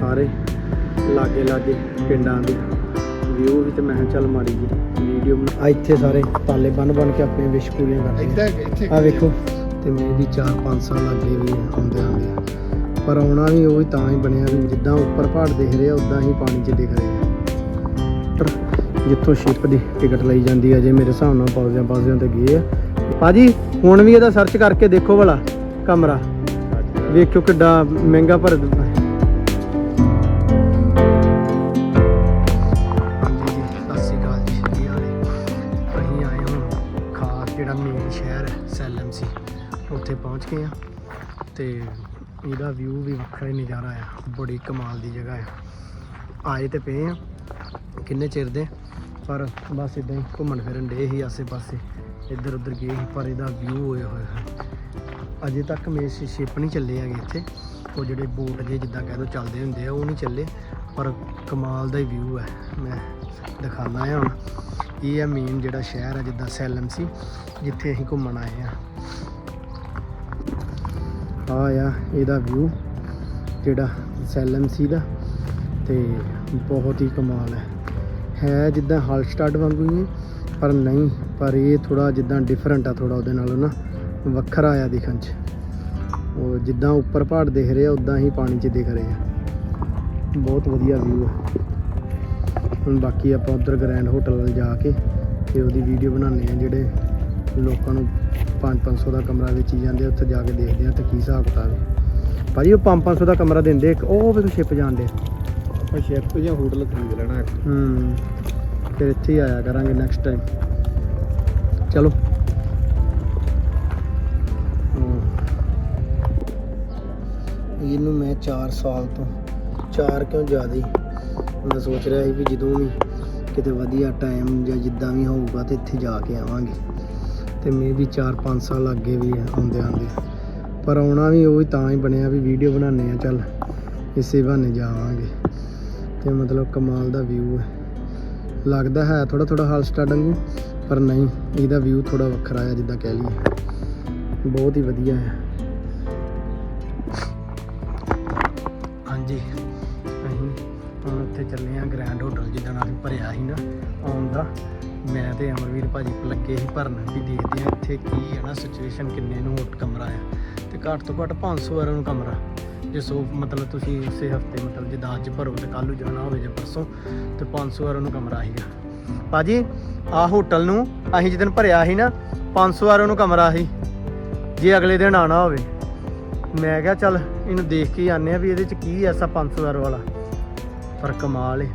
ਸਾਰੇ ਲਾਗੇ ਲਾਗੇ ਪਿੰਡਾਂ ਦੇ ਵਿਊ ਵੀ ਤੇ ਮੈਂ ਚੱਲ ਮਾੜੀ ਜੀ ਵੀਡੀਓ ਬਣਾ ਇੱਥੇ ਸਾਰੇ ਤਾਲੇ ਬੰਨ ਬੰਨ ਕੇ ਆਪਣੇ ਵਿਸ਼ ਪੂਰੀਆਂ ਕਰਦੇ ਇੱਥੇ ਆ ਵੇਖੋ। ਤੇ ਮੇਰੇ ਵੀ 4-5 ਸਾਲ ਲੱਗੇ ਵੀ ਆਉਂਦੇ ਆਉਂਦੇ ਪਰ ਆਉਣਾ ਵੀ ਉਹ ਤਾਂ ਹੀ ਬਣਿਆ ਵੀ ਜਿੱਦਾਂ ਉੱਪਰ ਪਹਾੜ ਦਿਖ ਰਿਹਾ ਉਦਾਂ ਹੀ ਪਾਣੀ 'ਚ ਦਿਖ ਰਿਹਾ। ਪਰ ਜਿੱਥੋਂ ਸ਼ਿਪ ਦੀ ਟਿਕਟ ਲਈ ਜਾਂਦੀ ਹੈ ਜੇ ਮੇਰੇ ਹਿਸਾਬ ਨਾਲ ਪਾਉਦਿਆਂ ਪਾਉਦਿਆਂ ਤੇ ਗਏ ਆ। ਭਾਜੀ ਹੁਣ ਵੀ ਇਹਦਾ ਸਰਚ ਕਰਕੇ ਦੇਖੋ ਭਲਾ ਕਮਰਾ। ਵੇਖਿਓ ਕਿੱਡਾ ਮਹਿੰਗਾ ਭਰ ਉੱਥੇ ਆ। ਤੇ ਇਹਦਾ ਵਿਊ ਵੀ ਵੱਖਰਾ ਹੀ ਨਜ਼ਾਰਾ ਆ। ਬੜੀ ਕਮਾਲ ਦੀ ਜਗ੍ਹਾ ਆ। ਆਏ ਤੇ ਪਏ ਆ। ਕਿੰਨੇ ਚਿਰ ਦੇ? ਪਰ ਬਸ ਇਦਾਂ ਹੀ ਘੁੰਮਣ ਫਿਰਨ ਦੇ ਹੀ ਆਸੇ ਪਾਸੇ ਇੱਧਰ ਉੱਧਰ ਗਏ ਸੀ, ਪਰ ਇਹਦਾ ਵਿਊ ਹੋਇਆ ਹੋਇਆ ਅਜੇ ਤੱਕ ਮੇਸ ਸ਼ਿਪ ਨਹੀਂ ਚੱਲੇ ਹੈਗੇ ਇੱਥੇ। ਉਹ ਜਿਹੜੇ ਬੋਟ ਜੇ ਜਿੱਦਾਂ ਕਹਿ ਦੋ ਚੱਲਦੇ ਹੁੰਦੇ ਆ, ਉਹ ਨਹੀਂ ਚੱਲੇ। ਪਰ ਕਮਾਲ ਦਾ ਹੀ ਵਿਊ ਹੈ। ਮੈਂ ਦਿਖਾਉਂਦਾ ਹਾਂ ਹੁਣ। ਇਹ ਹੈ ਮੇਨ ਜਿਹੜਾ ਸ਼ਹਿਰ ਹੈ ਜਿੱਦਾਂ ਸੈਲਮ ਸੀ, ਜਿੱਥੇ ਅਸੀਂ ਘੁੰਮਣ ਆਏ ਆ। ਆ ਆ ਇਹਦਾ ਵਿਊ ਜਿਹੜਾ ਸੈਲਮ ਸੀ ਦਾ, ਤੇ ਬਹੁਤ ਹੀ ਕਮਾਲ ਹੈ। ਹੈ ਜਿੱਦਾਂ ਹਾਲਸਟਾਡ ਵਾਂਗੂ ਹੀ, ਪਰ ਨਹੀਂ, ਪਰ ਇਹ ਥੋੜਾ ਜਿੱਦਾਂ ਡਿਫਰੈਂਟ ਆ ਥੋੜਾ ਉਹਦੇ ਨਾਲੋਂ ਨਾ, ਵੱਖਰਾ ਆ ਦਿਖਣ 'ਚ ਉਹ ਜਿੱਦਾਂ ਉੱਪਰ ਪਹਾੜ ਦਿਖ ਰਿਹਾ ਉਦਾਂ ਹੀ ਪਾਣੀ 'ਚ ਦਿਖ ਰਹੇ ਆ। ਬਹੁਤ ਵਧੀਆ ਵਿਊ ਹੈ ਹੁਣ ਬਾਕੀ ਆਪਾਂ ਉਧਰ ਗ੍ਰੈਂਡ ਹੋਟਲ ਵੱਲ ਜਾ ਕੇ, ਤੇ ਉਹਦੀ ਵੀਡੀਓ ਬਣਾਉਂਦੇ ਆ ਜਿਹੜੇ ਲੋਕਾਂ ਨੂੰ 5-500 ਦਾ ਕਮਰਾ ਵੇਚੀ ਜਾਂਦੇ ਉੱਥੇ ਜਾ ਕੇ ਦੇਖਦੇ ਆ ਤੇ ਕੀ ਹਿਸਾਬ ਕਿਤਾਬ ਹੈ ਭਾਜੀ ਉਹ 5-500 ਦਾ ਕਮਰਾ ਦਿੰਦੇ ਇੱਕ ਉਹ ਵੇਖੋ ਸ਼ਿਪ ਜਾਂਦੇ ਆਪਾਂ ਸ਼ਿਪ ਜਾਂ ਹੋਟਲ ਖਰੀਦ ਲੈਣਾ ਇੱਕ। ਹੂੰ ਫਿਰ ਇੱਥੇ ਹੀ ਆਇਆ ਕਰਾਂਗੇ ਨੈਕਸਟ ਟਾਈਮ ਚਲੋ। ਇਹਨੂੰ ਮੈਂ 4 ਸਾਲ ਤੋਂ 4 ਕਿਉਂ ਜ਼ਿਆਦਾ ਮੈਂ ਸੋਚ ਰਿਹਾ ਸੀ ਵੀ ਜਦੋਂ ਵੀ ਕਿਤੇ ਵਧੀਆ ਟਾਈਮ ਜਾਂ ਜਿੱਦਾਂ ਵੀ ਹੋਊਗਾ ਤੇ ਇੱਥੇ ਜਾ ਕੇ ਆਵਾਂਗੇ। ਤੇ ਮੇ ਵੀ 4-5 ਸਾਲ ਅੱਗੇ ਵੀ ਆਉਂਦੇ ਆਉਂਦੇ। ਪਰ ਆਉਣਾ ਵੀ ਉਹ ਵੀ ਤਾਂ ਹੀ ਬਣਿਆ ਵੀ ਵੀਡੀਓ ਬਣਾਉਂਦੇ ਆ ਚੱਲ ਇਸੇ ਬਹਾਨੇ ਜਾਵਾਂਗੇ। ਤੇ ਮਤਲਬ ਕਮਾਲ ਦਾ ਵਿਊ ਹੈ। ਲੱਗਦਾ ਹੈ ਥੋੜਾ ਥੋੜਾ ਹਾਲ ਸਟਾਰਟਿੰਗ ਪਰ ਨਹੀਂ, ਇਹਦਾ ਵਿਊ ਥੋੜਾ ਵੱਖਰਾ ਹੈ ਜਿੱਦਾਂ ਕਹਿ ਲਈਏ। ਬਹੁਤ ਹੀ ਵਧੀਆ ਹੈ। ਹਾਂਜੀ, ਅਸੀਂ ਹੁਣ ਉੱਥੇ ਚੱਲੇ ਆ ਗ੍ਰੈਂਡ ਹੋਟਲ ਜਿੱਦਾਂ ਅਸੀਂ ਭਰਿਆ ਸੀ ਨਾ, ਆਉਣ ਦਾ। ਮੈਂ ਤੇ ਅਮਰਵੀਰ ਭਾਜੀ ਲੱਗੇ ਹੀ ਭਰਨ ਵੀ ਦੇਖਦੇ ਆ ਇੱਥੇ ਕੀ ਹੈ ਨਾ ਸਿਚੁਏਸ਼ਨ ਕਿੰਨੇ ਨੂੰ ਹੋਟ ਕਮਰਾ ਆ। ਤੇ ਘੱਟ ਤੋਂ ਘੱਟ 500 ਵਾਰਾਂ ਨੂੰ ਕਮਰਾ। ਜੇ ਸੋ, ਮਤਲਬ ਤੁਸੀਂ ਉਸੇ ਹਫ਼ਤੇ, ਮਤਲਬ ਜਿੱਦਾਂ ਅੱਜ ਭਰੋ ਤੇ ਕੱਲ੍ਹ ਨੂੰ ਜਾਣਾ ਹੋਵੇ ਜੇ ਪਰਸੋਂ, ਤੇ 500 ਵਾਰਾਂ ਨੂੰ ਕਮਰਾ ਸੀਗਾ। ਭਾਜੀ ਆ ਹੋਟਲ ਨੂੰ ਅਸੀਂ ਜਿੱਦਣ ਭਰਿਆ ਸੀ ਨਾ 500 ਵਾਰਾਂ ਨੂੰ ਕਮਰਾ ਸੀ। ਜੇ ਅਗਲੇ ਦਿਨ ਆਣਾ ਹੋਵੇ। ਮੈਂ ਕਿਹਾ ਚੱਲ ਇਹਨੂੰ ਦੇਖ ਕੇ ਹੀ ਆਨੇ ਆ ਵੀ ਇਹਦੇ ਚ ਕੀ ਐਸਾ 500 ਵਾਰ ਵਾਲਾ ਪਰ ਕਮਾਲ ਏ।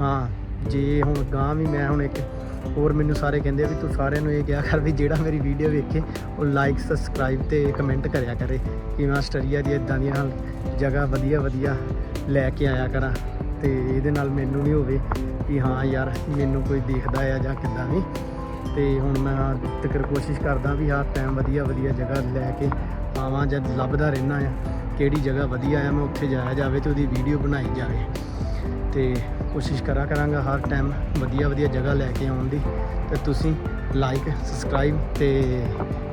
ਹਾਂ, ਜੇ ਹੁਣ ਗਾਂ ਵੀ ਮੈਂ ਹੁਣ ਇੱਕ ਹੋਰ ਮੈਨੂੰ ਸਾਰੇ ਕਹਿੰਦੇ ਆ ਵੀ ਤੂੰ ਸਾਰਿਆਂ ਨੂੰ ਇਹ ਕਿਹਾ ਕਰ ਵੀ ਜਿਹੜਾ ਮੇਰੀ ਵੀਡੀਓ ਵੇਖੇ, ਉਹ ਲਾਈਕ ਸਬਸਕ੍ਰਾਈਬ ਤੇ ਕਮੈਂਟ ਕਰਿਆ ਕਰੇ। ਕਿ ਮੈਂ ਆਸਟਰੀਆ ਦੀ ਇਦਾਂ ਦੀਆਂ ਜਗ੍ਹਾ ਵਧੀਆ ਵਧੀਆ ਲੈ ਕੇ ਆਇਆ ਕਰਾਂ ਤੇ ਇਹਦੇ ਨਾਲ ਮੈਨੂੰ ਵੀ ਹੋਵੇ ਕਿ ਹਾਂ ਯਾਰ, ਮੈਨੂੰ ਕੋਈ ਦੇਖਦਾ ਆ ਜਾਂ ਕਿੱਦਾਂ ਵੀ। ਤੇ ਹੁਣ ਮੈਂ ਤੱਕਰ ਕੋਸ਼ਿਸ਼ ਕਰਦਾ ਵੀ ਹਰ ਟਾਈਮ ਵਧੀਆ ਵਧੀਆ ਜਗ੍ਹਾ ਲੈ ਕੇ ਆਵਾਂ ਜਦ ਲੱਭਦਾ ਰਹਿਣਾ ਆ। ਕਿਹੜੀ ਜਗ੍ਹਾ ਵਧੀਆ ਆ, ਮੈਂ ਉੱਥੇ ਜਾਇਆ ਜਾਵੇ ਤੇ ਉਹਦੀ ਵੀਡੀਓ ਬਣਾਈ ਜਾਵੇ। ਤੇ ਕੋਸ਼ਿਸ਼ ਕਰਾਂ ਕਰਾਂਗਾ ਹਰ ਟਾਈਮ ਵਧੀਆ ਵਧੀਆ ਜਗ੍ਹਾ ਲੈ ਕੇ ਆਉਣ ਦੀ। ਤੇ ਤੁਸੀਂ ਲਾਈਕ ਸਬਸਕ੍ਰਾਈਬ ਤੇ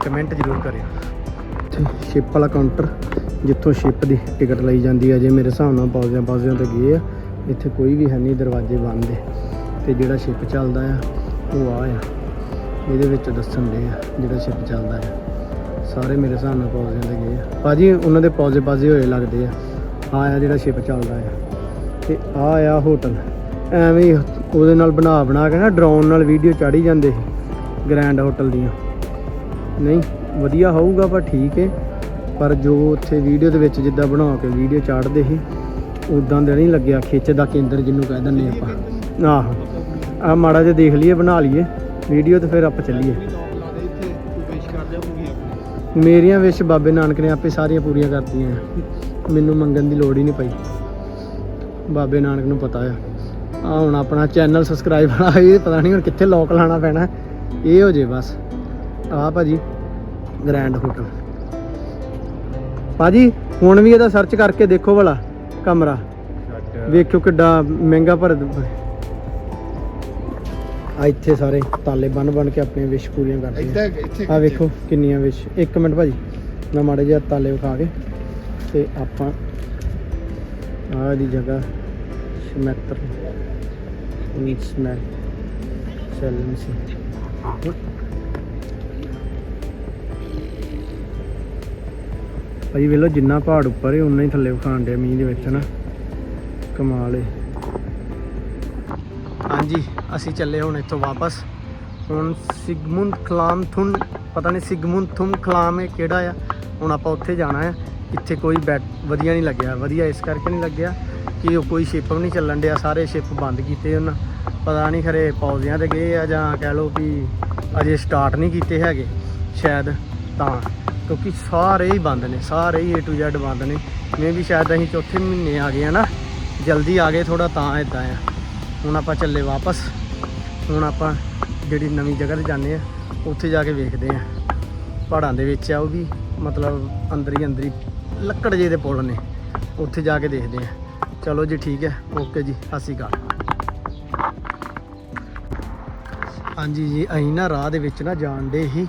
ਕਮੈਂਟ ਜ਼ਰੂਰ ਕਰਿਓ। ਸ਼ਿਪ ਵਾਲਾ ਕਾਊਂਟਰ ਜਿੱਥੋਂ ਸ਼ਿਪ ਦੀ ਟਿਕਟ ਲਈ ਜਾਂਦੀ ਹੈ ਜੇ ਮੇਰੇ ਹਿਸਾਬ ਨਾਲ ਪਾਉਦਿਆਂ ਪਾਉਦਿਆਂ ਤੇ ਗਏ ਆ, ਇੱਥੇ ਕੋਈ ਵੀ ਹੈ ਨਹੀਂ ਦਰਵਾਜ਼ੇ ਬੰਦ ਹੈ ਤੇ ਜਿਹੜਾ ਸ਼ਿਪ ਚੱਲਦਾ ਆ, ਉਹ ਆ ਆ। ਇਹਦੇ ਵਿੱਚ ਦੱਸਣ ਦੇ ਆ, ਜਿਹੜਾ ਸ਼ਿਪ ਚੱਲਦਾ ਆ। ਸਾਰੇ ਮੇਰੇ ਹਿਸਾਬ ਨਾਲ ਪੌਜ਼ਿਆਂ ਤੇ ਗਏ ਆ। ਭਾਜੀ, ਉਹਨਾਂ ਦੇ ਪੌਜ਼ੇ ਪਾਜ਼ੇ ਹੋਏ ਲੱਗਦੇ ਆ। ਆ ਆ ਜਿਹੜਾ ਸ਼ਿਪ ਚੱਲਦਾ ਆ। ਤੇ ਆ ਆ ਹੋਟਲ। ਐਵੇਂ ਹੀ ਉਹਦੇ ਨਾਲ ਬਣਾ ਬਣਾ ਕੇ ਨਾ ਡਰੋਨ ਨਾਲ ਵੀਡੀਓ ਚਾੜੀ ਜਾਂਦੇ ਸੀ ਗ੍ਰੈਂਡ ਹੋਟਲ ਦੀਆਂ। ਨਹੀਂ, ਵਧੀਆ ਹੋਊਗਾ ਪਰ ਠੀਕ ਹੈ ਪਰ ਜੋ ਉੱਥੇ ਵੀਡੀਓ ਦੇ ਵਿੱਚ ਜਿੱਦਾਂ ਬਣਾ ਕੇ ਵੀਡੀਓ ਚਾੜਦੇ ਸੀ ਉਦਾਂ ਦਾ ਨਹੀਂ ਲੱਗਿਆ। ਖਿੱਚ ਦਾ ਕੇਂਦਰ ਜਿਹਨੂੰ ਕਹਿ ਦਿੰਦੇ ਆਪਾਂ। ਆਹ। ਆ ਮਾੜਾ ਜਿਹਾ ਦੇਖ ਲਈਏ, ਬਣਾ ਲਈਏ। ਵੀਡੀਓ ਤੇ ਫਿਰ ਆਪਾਂ ਚੱਲੀਏ। ਮੇਰੀਆਂ ਵਿਸ਼ ਬਾਬੇ ਨਾਨਕ ਨੇ ਆਪੇ ਸਾਰੀਆਂ ਪੂਰੀਆਂ ਕਰਤੀਆਂ। ਮੈਨੂੰ ਮੰਗਣ ਦੀ ਲੋੜ ਹੀ ਨਹੀਂ ਪਈ। ਬਾਬੇ ਨਾਨਕ ਨੂੰ ਪਤਾ ਆ। ਆ ਹੁਣ ਆਪਣਾ ਚੈਨਲ ਸਬਸਕ੍ਰਾਈਬ ਵਾਲਾ ਇਹ ਪਤਾ ਨਹੀਂ ਹੁਣ ਕਿੱਥੇ ਲੋਕ ਲਾਣਾ ਪੈਣਾ। ਇਹ ਹੋ ਜੇ ਬਸ। ਆ ਭਾਜੀ ਗ੍ਰੈਂਡ ਹੋਟਲ ਭਾਜੀ ਹੁਣ ਵੀ ਇਹਦਾ ਸਰਚ ਕਰਕੇ ਦੇਖੋ ਭਲਾ ਕਮਰਾ। ਵੇਖਿਓ ਕਿੱਡਾ ਮਹਿੰਗਾ ਭਰ ਆ ਇੱਥੇ ਸਾਰੇ ਤਾਲੇ ਬੰਨ ਬੰਨ ਕੇ ਆਪਣੇ ਵਿਸ਼ ਪੂਰੀਆਂ ਕਰਦੇ ਆ। ਆ ਵੇਖੋ ਕਿੰਨੀਆਂ ਵਿਸ਼ ਇੱਕ ਮਿੰਟ ਭਾਜੀ ਮੈਂ ਮਾੜੇ ਜਿਹਾ ਤਾਲੇ ਵਿਖਾ ਕੇ ਤੇ ਆਪਾਂ ਆਹ ਦੀ ਜਗ੍ਹਾ ਸਮੈਤਰ ਨੀਟ ਸਮੈਕ ਸੈਲਨ ਸੀ। ਭਾਈ ਵੇਲੋ ਜਿੰਨਾ ਪਹਾੜ ਉੱਪਰ ਹੈ ਉਨਾ ਹੀ ਥੱਲੇ ਵਿਖਾਣ ਡਿਆ ਮੀਂਹ ਦੇ ਵਿੱਚ ਨਾ ਕਮਾਲ ਏ। ਹਾਂਜੀ, ਅਸੀਂ ਚੱਲੇ ਹੁਣ ਇੱਥੋਂ ਵਾਪਸ। ਹੁਣ ਸਿਗਮੁੰਡ ਕਲਾਮਥੁਨ ਪਤਾ ਨਹੀਂ ਸਿਗਮੁੰਡ ਥੁਮ ਕਲਾਮ ਹੈ ਕਿਹੜਾ ਆ? ਹੁਣ ਆਪਾਂ ਉੱਥੇ ਜਾਣਾ ਆ। ਇੱਥੇ ਕੋਈ ਬੈਟ ਵਧੀਆ ਨਹੀਂ ਲੱਗਿਆ। ਵਧੀਆ ਇਸ ਕਰਕੇ ਨਹੀਂ ਲੱਗਿਆ ਕਿ ਉਹ ਕੋਈ ਸ਼ਿਪ ਵੀ ਨਹੀਂ ਚੱਲਣ ਡਿਆ। ਸਾਰੇ ਸ਼ਿਪ ਬੰਦ ਕੀਤੇ ਉਹਨਾਂ। ਪਤਾ ਨਹੀਂ ਖਰੇ ਪੌਜ਼ਿਆਂ ਤੇ ਗਏ ਆ ਜਾਂ ਕਹਿ ਲਓ ਵੀ ਅਜੇ ਸਟਾਰਟ ਨਹੀਂ ਕੀਤੇ ਹੈਗੇ। ਸ਼ਾਇਦ ਤਾਂ। ਕਿਉਂਕਿ ਸਾਰੇ ਹੀ ਬੰਦ ਨੇ। ਸਾਰੇ ਹੀ A to Z ਬੰਦ ਨੇ। ਮੈਂ ਵੀ ਸ਼ਾਇਦ ਅਸੀਂ ਚੌਥੇ ਮਹੀਨੇ ਆ ਗਏ ਆ ਨਾ। ਜਲਦੀ ਆ ਗਏ ਥੋੜਾ ਤਾਂ ਇਦਾਂ ਆ। ਹੁਣ ਆਪਾਂ ਚੱਲੇ ਵਾਪਸ। ਹੁਣ ਆਪਾਂ ਜਿਹੜੀ ਨਵੀਂ ਜਗ੍ਹਾ ਤੇ ਜਾਂਦੇ ਆ, ਉੱਥੇ ਜਾ ਕੇ ਵੇਖਦੇ ਆ। ਪਹਾੜਾਂ ਦੇ ਵਿੱਚ ਆ ਉਹ ਵੀ। ਮਤਲਬ ਅੰਦਰ ਹੀ ਅੰਦਰ ਹੀ ਲੱਕੜ ਜੇ ਦੇ ਪੁਲ ਨੇ। ਉੱਥੇ ਜਾ ਕੇ ਦੇਖਦੇ ਆ। ਚਲੋ ਜੀ, ਠੀਕ ਹੈ। ਓਕੇ ਜੀ, ਸਤਿ ਸ਼੍ਰੀ ਅਕਾਲ। ਹਾਂਜੀ ਜੀ, ਅਸੀਂ ਨਾ ਰਾਹ ਦੇ ਵਿੱਚ ਨਾ ਜਾਣ ਦੇ ਹੀ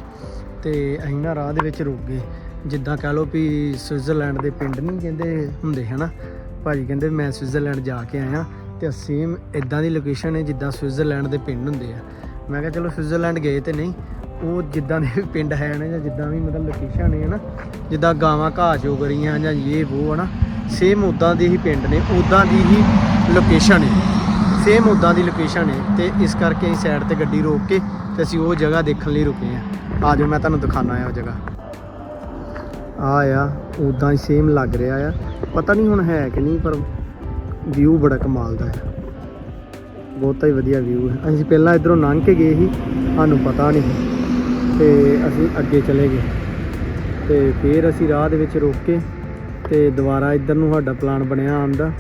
ਤੇ ਅਸੀਂ ਨਾ ਰਾਹ ਦੇ ਵਿੱਚ ਰੁਕ ਗਏ। ਜਿੱਦਾਂ ਕਹ ਲਓ ਵੀ ਸਵਿਟਜ਼ਰਲੈਂਡ ਦੇ ਪਿੰਡ ਨਹੀਂ ਕਹਿੰਦੇ ਹੁੰਦੇ, ਹਨਾ? ਭਾਜੀ ਕਹਿੰਦੇ ਮੈਂ ਸਵਿਟਜ਼ਰਲੈਂਡ ਜਾ ਕੇ ਆਇਆ ਤੇ ਸੇਮ ਇਦਾਂ ਦੀ ਲੋਕੇਸ਼ਨ ਹੈ ਜਿੱਦਾਂ ਸਵਿਟਜ਼ਰਲੈਂਡ ਦੇ ਪਿੰਡ ਹੁੰਦੇ ਆ। ਮੈਂ ਕਿਹਾ ਚਲੋ ਸਵਿਟਜ਼ਰਲੈਂਡ ਗਏ ਤੇ ਨਹੀਂ ਉਹ ਜਿੱਦਾਂ ਦੇ ਵੀ ਪਿੰਡ ਹੈ ਨੇ, ਜਾਂ ਜਿੱਦਾਂ ਵੀ ਮਤਲਬ ਲੋਕੇਸ਼ਨ ਹੈ ਨਾ ਜਿੱਦਾਂ ਗਾਵਾਂ ਘਾਹ ਚੋ ਕਰੀਆਂ ਜਾਂ ਇਹ ਉਹ ਨਾ ਸੇਮ ਉਦਾਂ ਦੇ ਹੀ ਪਿੰਡ ਨੇ ਉਦਾਂ ਦੀ ਹੀ ਲੋਕੇਸ਼ਨ ਹੈ ਸੇਮ ਉਦਾਂ ਦੀ ਲੋਕੇਸ਼ਨ ਹੈ ਤੇ ਇਸ ਕਰਕੇ ਅਸੀਂ ਸਾਈਡ ਤੇ ਗੱਡੀ ਰੋਕ ਕੇ ਤੇ ਅਸੀਂ ਉਹ ਜਗ੍ਹਾ ਦੇਖਣ ਲਈ ਰੁਕੇ ਆ ਆ ਜਾਓ, ਮੈਂ ਤੁਹਾਨੂੰ ਦਿਖਾਣਾ ਆ ਉਹ ਜਗ੍ਹਾ। ਆ ਆ ਉਦਾਂ ਹੀ ਸੇਮ ਲੱਗ ਰਿਹਾ ਆ। ਪਤਾ ਨਹੀਂ ਹੁਣ ਹੈ ਕਿ ਨਹੀਂ, ਪਰ ਵਿਊ ਬੜਾ ਕਮਾਲ ਦਾ ਹੈ। ਬਹੁਤਾ ਹੀ ਵਧੀਆ ਵਿਊ ਹੈ। ਅਸੀਂ ਪਹਿਲਾਂ ਇਧਰੋਂ ਲੰਘ ਕੇ ਗਏ ਸੀ, ਸਾਨੂੰ ਪਤਾ ਨਹੀਂ। ਤੇ ਅਸੀਂ ਅੱਗੇ ਚਲੇ ਗਏ। ਤੇ ਫਿਰ ਅਸੀਂ ਰਾਹ ਦੇ ਵਿੱਚ ਰੁਕ ਕੇ ਤੇ ਦੁਬਾਰਾ ਇੱਧਰ ਨੂੰ ਸਾਡਾ ਪਲਾਨ ਬਣਿਆ ਆਉਣ ਦਾ।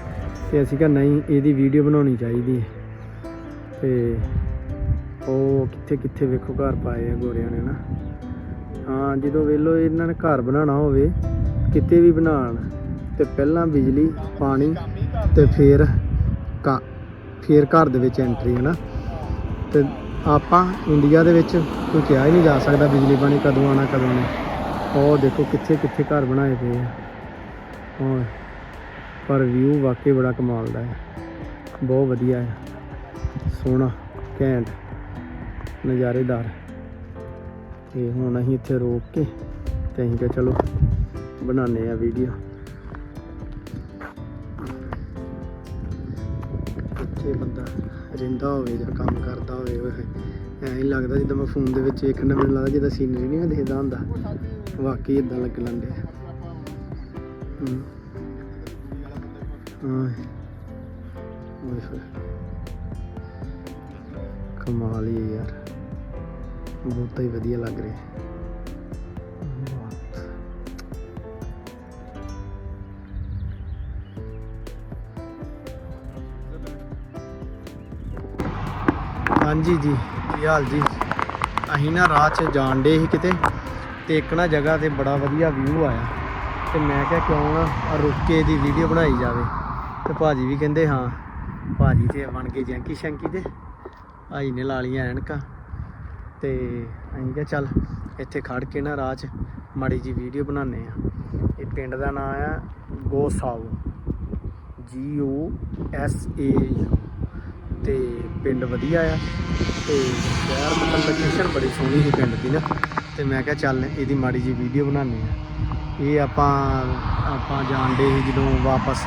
ਤੇ ਅਸੀਂ ਕਿਹਾ ਨਹੀਂ, ਇਹਦੀ ਵੀਡੀਓ ਬਣਾਉਣੀ ਚਾਹੀਦੀ ਹੈ। ਤੇ ਉਹ ਕਿੱਥੇ ਕਿੱਥੇ ਵੇਖੋ ਘਰ ਪਾਏ ਆ ਗੋਰਿਆਂ ਨੇ ਨਾ। ਹਾਂ, ਜਦੋਂ ਵੇਲੋ ਇਹਨਾਂ ਨੇ ਘਰ ਬਣਾਉਣਾ ਹੋਵੇ, ਕਿਤੇ ਵੀ ਬਣਾਉਣ, ਤੇ ਪਹਿਲਾਂ ਬਿਜਲੀ, ਪਾਣੀ ਤੇ ਫਿਰ ਕਾ ਫਿਰ ਘਰ ਦੇ ਵਿੱਚ ਐਂਟਰੀ ਹੈ ਨਾ। ਤੇ ਆਪਾਂ ਇੰਡੀਆ ਦੇ ਵਿੱਚ ਕੋਈ ਕਿਹਾ ਹੀ ਨਹੀਂ ਜਾ ਸਕਦਾ ਬਿਜਲੀ ਪਾਣੀ ਕਦੋਂ ਆਣਾ ਕਦੋਂ ਨਹੀਂ। ਉਹ ਦੇਖੋ ਕਿੱਥੇ ਕਿੱਥੇ ਘਰ ਬਣਾਏ ਪਏ ਆ। ਹੋਰ, ਪਰ ਵਿਊ ਵਾਕਈ ਬੜਾ ਕਮਾਲ ਦਾ ਹੈ ਬਹੁਤ ਵਧੀਆ ਹੈ ਸੋਹਣਾ, ਘੈਂਟ, ਨਜ਼ਾਰੇਦਾਰ। ਤੇ ਹੁਣ ਅਸੀਂ ਇੱਥੇ ਰੋਕ ਕੇ ਤੇ ਅਸੀਂ ਕਿਹਾ ਚਲੋ ਬਣਾਉਂਦੇ ਆ ਵੀਡੀਓ ਇੱਥੇ ਬੰਦਾ ਰਹਿੰਦਾ ਹੋਵੇ ਜਾਂ ਕੰਮ ਕਰਦਾ ਹੋਵੇ ਐਂ ਹੀ ਲੱਗਦਾ ਜਿੱਦਾਂ ਮੈਂ ਫੋਨ ਦੇ ਵਿੱਚ ਵੇਖਣ ਨੂੰ ਮੈਨੂੰ ਲੱਗਦਾ ਜਿੱਦਾਂ ਸੀਨਰੀ ਨਹੀਂ ਮੈਂ ਦੇਖਦਾ ਹੁੰਦਾ। ਵਾਕਈ ਇਦਾਂ ਲੱਗ ਲੰਦੇ ਹਾਂ। ਓਏ। ਹੋਏ। ਕਮਾਲ ਹੀ ਯਾਰ। ਬਹੁਤ ਹੀ ਵਧੀਆ ਲੱਗ ਰਿਹਾ। ਹਾਂਜੀ ਜੀ, ਕੀ ਹਾਲ ਜੀ? ਅਸੀਂ ਨਾ ਰਾਹ 'ਚ ਜਾਣ ਡੇ ਸੀ ਕਿਤੇ ਤੇ ਇੱਕ ਨਾ ਜਗ੍ਹਾ ਤੇ ਬੜਾ ਵਧੀਆ ਵਿਊ ਆਇਆ ਤੇ ਮੈਂ ਕਿਹਾ ਕਿਉਂ ਨਾ ਆਹ ਰੁੱਕ ਕੇ ਇਹਦੀ ਵੀਡੀਓ ਬਣਾਈ ਜਾਵੇ। ਤੇ ਭਾਜੀ ਵੀ ਕਹਿੰਦੇ, ਹਾਂ, ਭਾਜੀ ਤੇ ਬਣ ਕੇ ਜੈਂਕੀ ਸ਼ੈਂਕੀ ਤੇ ਭਾਈ ਨੇ ਲਾ ਲਈਆਂ ਐਨਕਾਂ। ਤੇ ਅਸੀਂ ਕਿਹਾ, ਚੱਲ, ਇੱਥੇ ਖੜ ਕੇ ਨਾ ਰਾਹ 'ਚ ਮਾੜੀ ਜੀ ਵੀਡੀਓ ਬਣਾਉਂਦੇ ਆ ਇਹ ਪਿੰਡ ਦਾ ਨਾਮ ਆ ਗੋਸਾਊ ਜੀ ਓ ਐਸ ਏ ਯੂ ਤੇ ਪਿੰਡ ਵਧੀਆ ਆ। ਤੇ ਸ਼ਹਿਰ ਮਤਲਬ ਲੋਕੇਸ਼ਨ ਬੜੀ ਸੋਹਣੀ ਸੀ ਪਿੰਡ ਦੀ ਨਾ। ਤੇ ਮੈਂ ਕਿਹਾ ਚੱਲ ਇਹਦੀ ਮਾੜੀ ਜੀ ਵੀਡੀਓ ਬਣਾਉਂਦੇ ਆ ਇਹ ਆਪਾਂ ਆਪਾਂ ਜਾਣਦੇ ਸੀ ਜਦੋਂ ਵਾਪਸ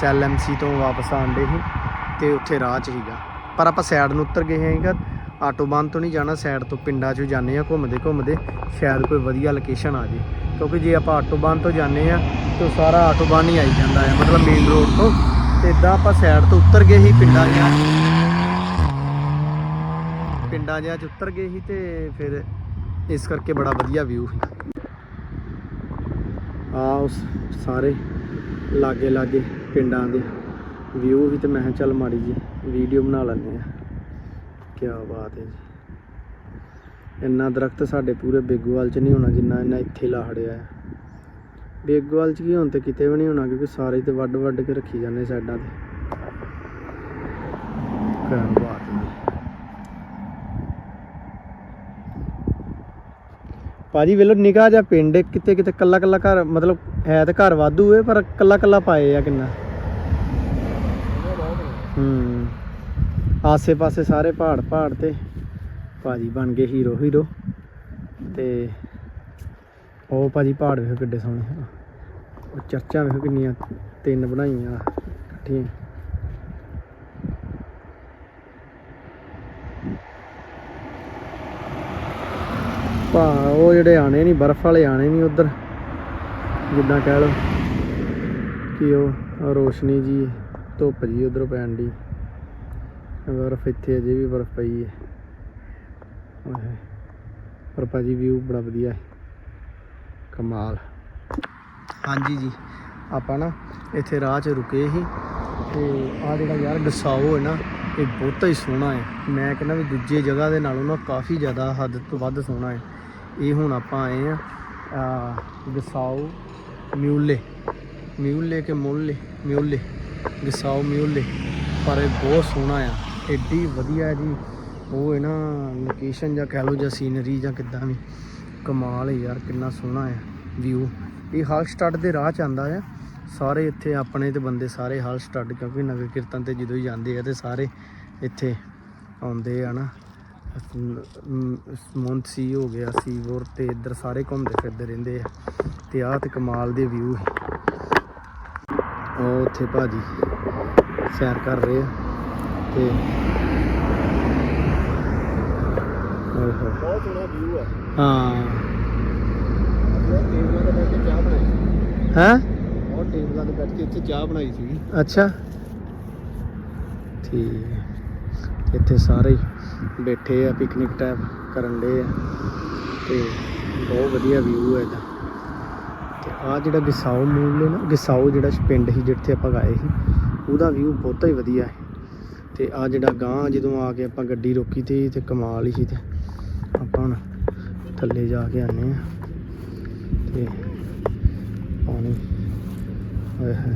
ਸੈਲ ਐਮਸੀ ਤੋਂ ਵਾਪਸ ਆਉਂਦੇ ਸੀ ਤੇ ਉੱਥੇ ਰਾਹ 'ਚ ਸੀਗਾ। ਪਰ ਆਪਾਂ ਸਾਈਡ ਨੂੰ ਉਤਰ ਗਏ ਹੈਗਾ ਆਟੋਬਾਨ ਤੋਂ ਨਹੀਂ ਜਾਣਾ ਸਾਈਡ ਤੋਂ ਪਿੰਡਾਂ 'ਚੋਂ ਜਾਂਦੇ ਆ ਘੁੰਮਦੇ ਘੁੰਮਦੇ ਸ਼ਾਇਦ ਕੋਈ ਵਧੀਆ ਲੋਕੇਸ਼ਨ ਆ ਜੇ। ਕਿਉਂਕਿ ਜੇ ਆਪਾਂ ਆਟੋਬਾਨ ਤੋਂ ਜਾਂਦੇ ਆ ਤੇ ਉਹ ਸਾਰਾ ਆਟੋਬਾਨ ਹੀ ਆਈ ਜਾਂਦਾ ਹੈ, ਮਤਲਬ ਮੇਨ ਰੋਡ ਤੋਂ। ਤੇ ਇਦਾਂ ਆਪਾਂ ਸਾਈਡ ਤੋਂ ਉਤਰ ਗਏ ਸੀ ਪਿੰਡਾਂ 'ਚ। ਪਿੰਡਾਂ ਜਿਹਾ 'ਚ ਉਤਰ ਗਏ ਸੀ ਤੇ ਫਿਰ ਇਸ ਕਰਕੇ ਬੜਾ ਵਧੀਆ ਵਿਊ ਸੀ। ਆ ਉਸ ਸਾਰੇ ਲਾਗੇ ਲਾਗੇ ਪਿੰਡਾਂ ਦੇ ਵਿਊ ਵੀ ਤੇ ਮੈਂ ਚੱਲ ਮਾੜੀ ਜੀ ਵੀਡੀਓ ਬਣਾ ਲੈਂਦੇ ਆ ਕੀ ਬਾਤ ਹੈ ਜੀ। ਇੰਨਾ ਦਰਖਤ ਸਾਡੇ ਪੂਰੇ ਬੇਗੋਵਾਲ ਚ ਨਹੀਂ ਹੋਣਾ ਜਿੰਨਾ ਇੰਨਾ ਇੱਥੇ ਲਾਹੜਿਆ ਹੈ। ਬੇਗੋਵਾਲ ਚ ਕੀ ਹੁਣ ਤੇ ਕਿਤੇ ਵੀ ਨਹੀਂ ਹੋਣਾ ਕਿਉਂਕਿ ਸਾਰੇ ਤੇ ਵੱਡ ਵੱਡ ਕੇ ਰੱਖੀ ਜਾਂਦੇ ਸਾਈਡਾਂ ਤੇ ਕੀ ਬਾਤ ਹੈ ਜੀ ਭਾਜੀ ਵੇਲੋ ਨਿਕਾ ਜਿਹਾ ਪਿੰਡ ਕਿਤੇ ਕਿਤੇ ਕੱਲਾ ਕੱਲਾ ਘਰ, ਮਤਲਬ ਹੈ ਤੇ ਘਰ ਵਾਧੂ ਏ ਪਰ ਕੱਲਾ ਕੱਲਾ ਪਾਏ ਆ ਕਿੰਨਾ। ਹੂੰ। ਆਸੇ ਪਾਸੇ ਸਾਰੇ ਪਹਾੜ ਪਹਾੜ ਤੇ ਭਾਜੀ ਬਣ ਗਏ ਹੀਰੋ ਹੀਰੋ। ਤੇ ਉਹ ਭਾਜੀ ਪਹਾੜ ਵੇਖੋ ਕਿੱਡੇ ਸੋਹਣੇ ਉਹ ਚਰਚਾਂ ਵੇਖੋ ਕਿੰਨੀਆਂ ਤਿੰਨ ਬਣਾਈਆਂ, ਇਕੱਠੀਆਂ। ਭਾ ਉਹ ਜਿਹੜੇ ਆਣੇ ਨਹੀਂ, ਬਰਫ਼ ਵਾਲੇ ਆਣੇ ਨਹੀਂ ਉਧਰ, ਜਿੱਦਾਂ ਕਹਿ ਲਓ ਕਿ ਉਹ ਰੋਸ਼ਨੀ ਜੀ, ਧੁੱਪ ਜੀ ਉਧਰੋਂ ਪੈਣ ਦੀ ਬਰਫ਼ ਇੱਥੇ ਅਜੇ ਵੀ ਬਰਫ਼ ਪਈ ਹੈ। ਓਏ ਹੋਏ। ਪਰ ਭਾਜੀ ਵਿਊ ਬੜਾ ਵਧੀਆ ਹੈ। ਕਮਾਲ। ਹਾਂਜੀ ਜੀ, ਆਪਾਂ ਨਾ ਇੱਥੇ ਰਾਹ 'ਚ ਰੁਕੇ ਸੀ ਤੇ ਆ ਜਿਹੜਾ ਯਾਰ ਗਸਾਓ ਹੈ ਨਾ, ਇਹ ਬਹੁਤਾ ਹੀ ਸੋਹਣਾ ਹੈ। ਮੈਂ ਕਹਿੰਦਾ ਵੀ ਦੂਜੇ ਜਗ੍ਹਾ ਦੇ ਨਾਲੋਂ ਨਾ ਕਾਫੀ ਜ਼ਿਆਦਾ ਹੱਦ ਤੋਂ ਵੱਧ ਸੋਹਣਾ ਹੈ। ਇਹ ਹੁਣ ਆਪਾਂ ਆਏ ਆ ਗਸਾਓ ਮਿਊਲੇ। ਮਿਊਲੇ ਕੇ ਮੁੱਲੇ? ਮਿਊਲੇ। ਗਸਾਓ ਮਿਊਲੇ। ਪਰ ਇਹ ਬਹੁਤ ਸੋਹਣਾ ਆ। ਐਡੀ ਵਧੀਆ ਜੀ। ਉਹ ਹੈ ਨਾ ਲੋਕੇਸ਼ਨ ਜਾਂ ਕਹਿ ਲਓ ਜਾਂ ਸੀਨਰੀ ਜਾਂ ਕਿੱਦਾਂ ਵੀ, ਕਮਾਲ ਹੈ ਯਾਰ, ਕਿੰਨਾ ਸੋਹਣਾ ਹੈ ਵਿਊ ਇਹ ਹਾਲ ਸਟੱਡ ਦੇ ਰਾਹ ਚ ਆਂਦਾ ਆ। ਸਾਰੇ ਇੱਥੇ ਆਪਣੇ ਤੇ ਬੰਦੇ ਸਾਰੇ ਹਾਲ ਸਟੱਡ, ਕਿਉਂਕਿ ਨਗਰ ਕੀਰਤਨ ਤੇ ਜਦੋਂ ਹੀ ਜਾਂਦੇ ਆ ਤੇ ਸਾਰੇ ਇੱਥੇ ਆਉਂਦੇ ਆ ਨਾ। ਮੁੰਸੀ ਹੋ ਗਿਆ ਸੀਵਰ ਤੇ ਇੱਧਰ ਸਾਰੇ ਘੁੰਮਦੇ ਫਿਰਦੇ ਰਹਿੰਦੇ ਆ। ਤੇ ਆਹ ਤੇ ਕਮਾਲ ਦੇ ਵਿਊ ਹੈ ਉਹ ਉੱਥੇ ਭਾਜੀ ਸੈਰ ਕਰ ਰਹੇ ਆ। ਤੇ ਬਹੁਤ ਸੋਹਣਾ ਵਿਊ ਆ। ਹਾਂ। ਟੇਬਲਾਂ ਤੇ ਬੈਠ ਕੇ ਚਾਹ ਬਣਾਈ ਹੈ? ਬਹੁਤ ਟੇਬਲਾਂ ਤੇ ਬੈਠ ਕੇ ਇੱਥੇ ਚਾਹ ਬਣਾਈ ਸੀ। ਅੱਛਾ। ਠੀਕ। ਇੱਥੇ ਸਾਰੇ ਬੈਠੇ ਆ ਪਿਕਨਿਕ ਟਾਈਪ ਕਰਨ ਦੇ ਆ ਤੇ ਬਹੁਤ ਵਧੀਆ ਵਿਊ ਹੈ ਇਹਦਾ। ਤੇ ਆ ਜਿਹੜਾ ਗਿਸਾਓ ਮੂਲ ਨਾ ਗਿਸਾਓ ਜਿਹੜਾ ਪਿੰਡ ਸੀ ਜਿੱਥੇ ਆਪਾਂ ਗਏ ਸੀ, ਉਹਦਾ ਵਿਊ ਬਹੁਤਾ ਹੀ ਵਧੀਆ ਹੈ। ਤੇ ਆ ਜਿਹੜਾ ਗਾਂ ਜਦੋਂ ਆ ਕੇ ਆਪਾਂ ਗੱਡੀ ਰੋਕੀ ਤੇ ਤੇ ਕਮਾਲ ਹੀ ਸੀ ਤੇ ਆਪਾਂ ਹੁਣ ਥੱਲੇ ਜਾ ਕੇ ਆਨੇ ਆ। ਤੇ ਪਾਣੀ, ਹਾਏ ਹਾਏ।